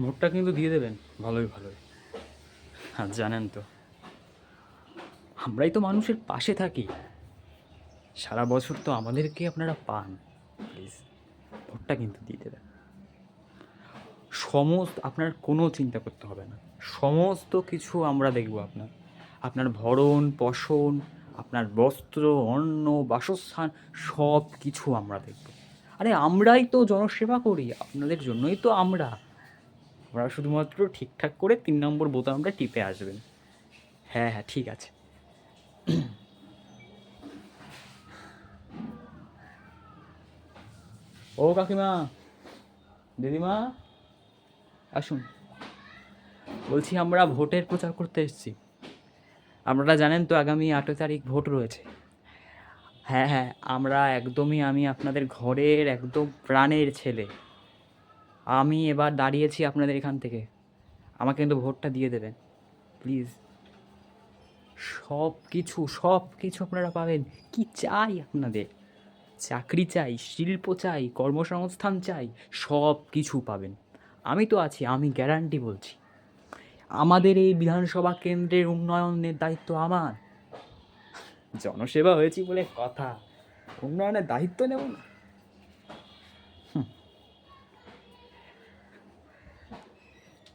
ভোটটা কিন্তু দিয়ে দেবেন। ভালোই ভালোই। আর জানেন তো, আমরাই তো মানুষের পাশে থাকি। সারা বছর তো আমাদেরকে আপনারা পান। প্লিজ ভোটটা কিন্তু দিয়ে দেবেন। সমস্ত, আপনার কোনো চিন্তা করতে হবে না। সমস্ত কিছু আমরা দেখব আপনার। আপনার ভরণ, পোষণ, আপনার বস্ত্র, অন্ন, বাসস্থান সব কিছু আমরা দেখব। আরে আমরাই তো জনসেবা করি। আপনাদের জন্যই তো আমরা। আমরা শুধুমাত্র ঠিকঠাক করে তিন নম্বর বোতামটা টিপে আসবেন। হ্যাঁ হ্যাঁ ঠিক আছে। ও কাকিমা, দিদিমা, আসুন। বলছি, আমরা ভোটের প্রচার করতে এসেছি। আপনারা জানেন তো, আগামী আঠেরো তারিখ ভোট রয়েছে। হ্যাঁ হ্যাঁ আমরা একদমই, আমি আপনাদের ঘরের একদম প্রাণের ছেলে। আমি এবার দাঁড়িয়েছি আপনাদের এখান থেকে। আমাকে কিন্তু ভোটটা দিয়ে দেবেন। প্লিজ। সব কিছু সব কিছু আপনারা পাবেন। কি চাই আপনাদের? চাকরি চাই, শিল্প চাই, কর্মসংস্থান চাই সব কিছু পাবেন। আমি তো আছি, আমি গ্যারান্টি বলছি। আমাদের এই বিধানসভা কেন্দ্রের উন্নয়নের দায়িত্ব আমার। জনসেবা হয়েছি বলে কথা। উন্নয়নের দায়িত্ব নেব না।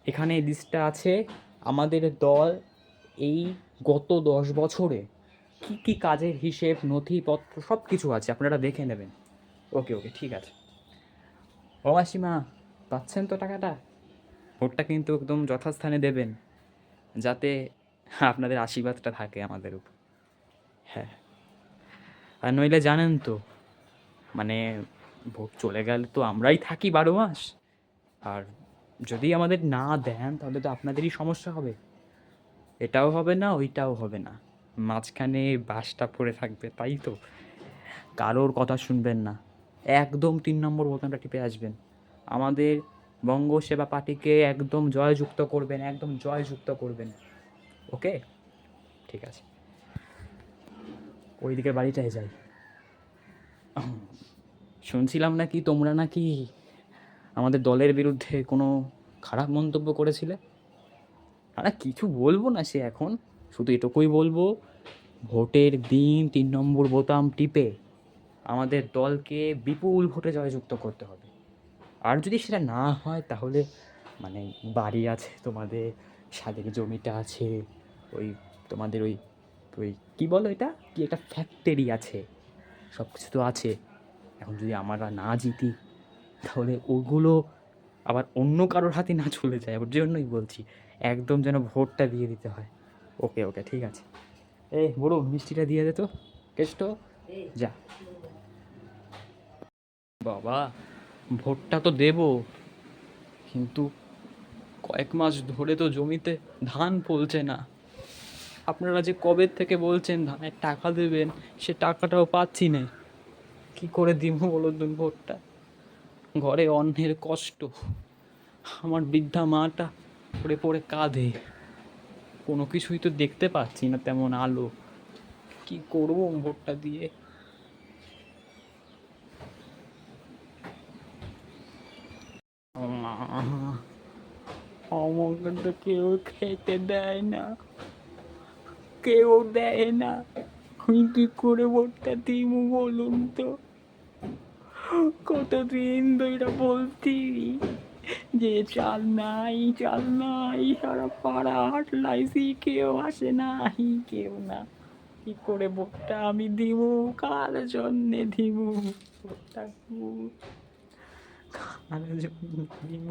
এখানে লিস্টটা আছে। আমাদের দল এই গত দশ বছরে কি কি কাজের হিসেব, নথিপত্র সব কিছু আছে, আপনারা দেখে নেবেন। ওকে ওকে, ঠিক আছে। ও মাসিমা, পাচ্ছেন তো টাকাটা? ভোটটা কিন্তু একদম যথাস্থানে দেবেন, যাতে আপনাদের আশীর্বাদটা থাকে আমাদের উপর। হ্যাঁ। আর নইলে জানেন তো মানে ভোট চলে গেলে তো আমরাই থাকি বারো মাস। আর যদি আমাদের না দেন, তাহলে তো আপনাদেরই সমস্যা হবে। এটাও হবে না, ওইটাও হবে না। মাঝখানে বাসটা পড়ে থাকবে, তাই তো? কারোর কথা শুনবেন না। একদম তিন নম্বর বোতামটা টিপে আসবেন। আমাদের বঙ্গ সেবা পার্টিকে একদম জয়যুক্ত করবেন, একদম জয়যুক্ত করবেন। ওকে? ঠিক আছে। ওই দিকের বাড়িটায় যাই। শুনছিলাম নাকি তোমরা নাকি আমাদের দলের বিরুদ্ধে কোনো খারাপ মন্তব্য করেছিলে? আরে কিছু বলব না সে এখন। শুধু এটুকুই বলব, ভোটের দিন তিন নম্বর বোতাম টিপে আমাদের দলকে বিপুল ভোটে জয়যুক্ত করতে হবে। আর যদি সেটা না হয়, তাহলে মানে বাড়ি আছে তোমাদের, সাদের জমিটা আছে, ওই তোমাদের ওই ওই কী বলো এটা? কি একটা ফ্যাক্টরি আছে সব কিছু তো আছে। এখন যদি আমরা না জিতি তাহলে ওগুলো আবার অন্য কারোর হাতে না চলে যায়, ওর জন্যই বলছি। একদম যেন ভোটটা দিয়ে দিতে হয়। ওকে ওকে, ঠিক আছে। এই, বড়, মিষ্টিটা দিয়ে দে তো। কেষ্ট? যা। বাবা, ভোটটা তো দেব। কিন্তু কয়েক মাস ধরে তো জমিতে ধান ফলছে না। আপনারা যে কবে থেকে বলছেন ধানের টাকা দেবেন, সে টাকাটাও পাচ্ছি না। কি করে দিব বলুন ভোটটা? ঘরে অন্যের কষ্ট। আমার বৃদ্ধা মাটা পড়ে পড়ে কাঁধে কোনো কিছুই তো দেখতে পাচ্ছি না তেমন আলো। কি করব ভোটটা দিয়ে? আমাকে তো কেউ খেতে দেয় না। কেউ দেয় না। আমি কি করে ভোটটা দিব বলুন তো? কতদিন ধরে বলতি যে চাল নাই চাল নাই, সারা পাড়া হাটলাইছি কেউ আসে নাই, কেউ না। কি করে বোকটা আমি দিব কার জন্যে দিব বোকটা কার জন্যে দিব